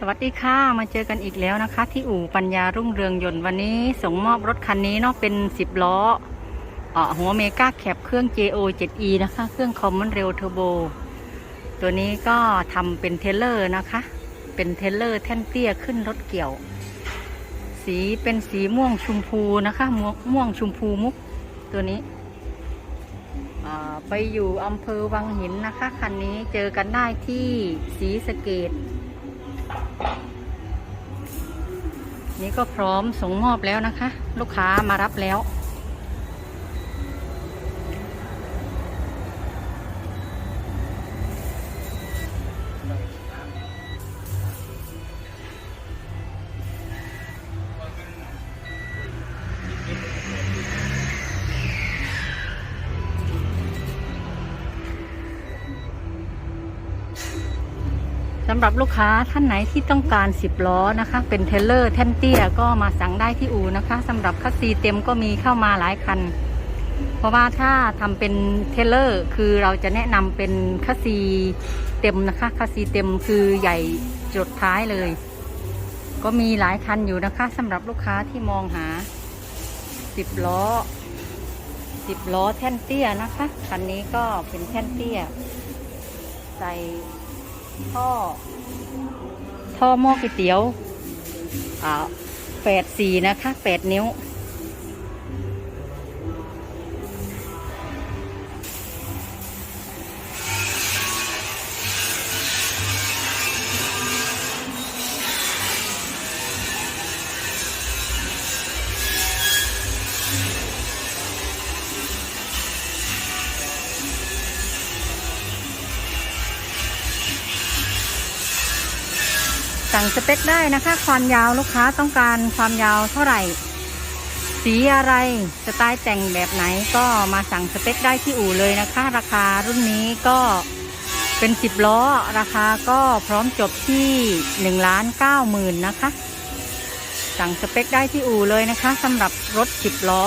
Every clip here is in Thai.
สวัสดีค่ะ มาเจอกันอีกแล้วนะคะ ที่อู่ปัญญารุ่งเรืองยนต์วันนี้ส่งมอบรถคันนี้เนาะเป็น 10 ล้อเออหัวเมกาแคปเครื่อง JO 7E นะคะ เครื่องคอมมอนเรลเทอร์โบตัวนี้ก็ทำเป็นเทเลอร์นะคะ เป็นเทเลอร์แท่นเตี้ยขึ้นรถเกี่ยว สีเป็นสีม่วงชุมพูนะคะ ม่วงม่วงชุมพูมุกตัวนี้ไปอยู่อำเภอวังหินนะคะ คันนี้เจอกันได้ที่ศรีสเกด นี่ก็พร้อมส่งมอบแล้วนะคะ ลูกค้ามารับแล้ว สำหรับลูกค้าท่านไหนที่ต้องการ 10 ล้อนะคะ เป็นเทเลอร์แท่นเตี้ยก็มาสั่งได้ที่อูนะคะสำหรับคัสซีเต็มก็มีเข้ามาหลายคัน เพราะว่าถ้าทำเป็นเทเลอร์คือเราจะแนะนำเป็นคัสซีเต็มนะคะคัสซีเต็มคือใหญ่จดท้ายเลย ก็มีหลายคันอยู่นะคะสำหรับลูกค้าที่มองหา 10 ล้อ 10 ล้อแท่นเตี้ยนะคะคันนี้ก็เป็นแท่นเตี้ย ใส่ ท่อ ท่อหม้อก๋วยเตี๋ยวอ่าแปดสี่นะคะแปดนิ้ว สั่งสเปคได้นะคะ ความยาวลูกค้าต้องการความยาวเท่าไหร่ สีอะไรสไตล์แต่งแบบไหนก็มาสั่งสเปคได้ที่อู่เลยนะคะ ราคารุ่นนี้ก็เป็น10ล้อ ราคาก็พร้อมจบที่1ล้าน9หมื่นนะคะ สั่งสเปคได้ที่อู่เลยนะคะสำหรับรถ10ล้อ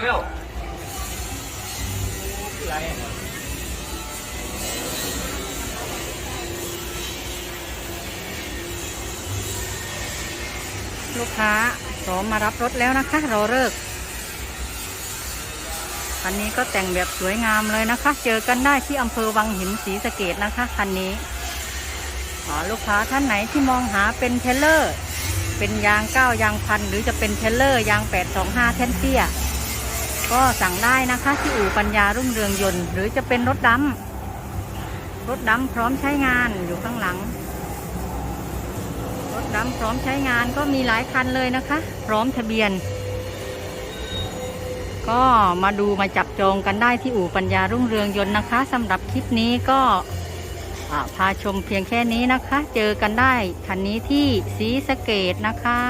เร็วลูกค้าพร้อมมารับรถแล้วนะคะรอเลิกคันนี้ก็แต่งแบบสวยงามเลยนะคะ เจอกันได้ที่อำเภอวังหินศรีสะเกดนะคะคันนี้อ๋อลูกค้าท่านไหนที่มองหาเป็นเทเลอร์ เป็นยางเก้ายางพันหรือจะเป็นเทเลอร์ ยางแปดสองห้าแท่นเตี้ย ก็สั่งได้นะคะที่อู่ปัญญารุ่งเรืองยนต์ หรือจะเป็นรถดำรถดำพร้อมใช้งานอยู่ข้างหลัง รถดำพร้อมใช้งานก็มีหลายคันเลยนะคะ พร้อมทะเบียน ก็มาดูมาจับจองกันได้ที่อู่ปัญญารุ่งเรืองยนต์นะคะสำหรับคลิปนี้ก็พาชมเพียงแค่นี้นะคะ เจอกันได้คันนี้ที่ศรีสเกดนะคะ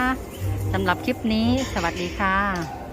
สำหรับคลิปนี้ สวัสดีค่ะ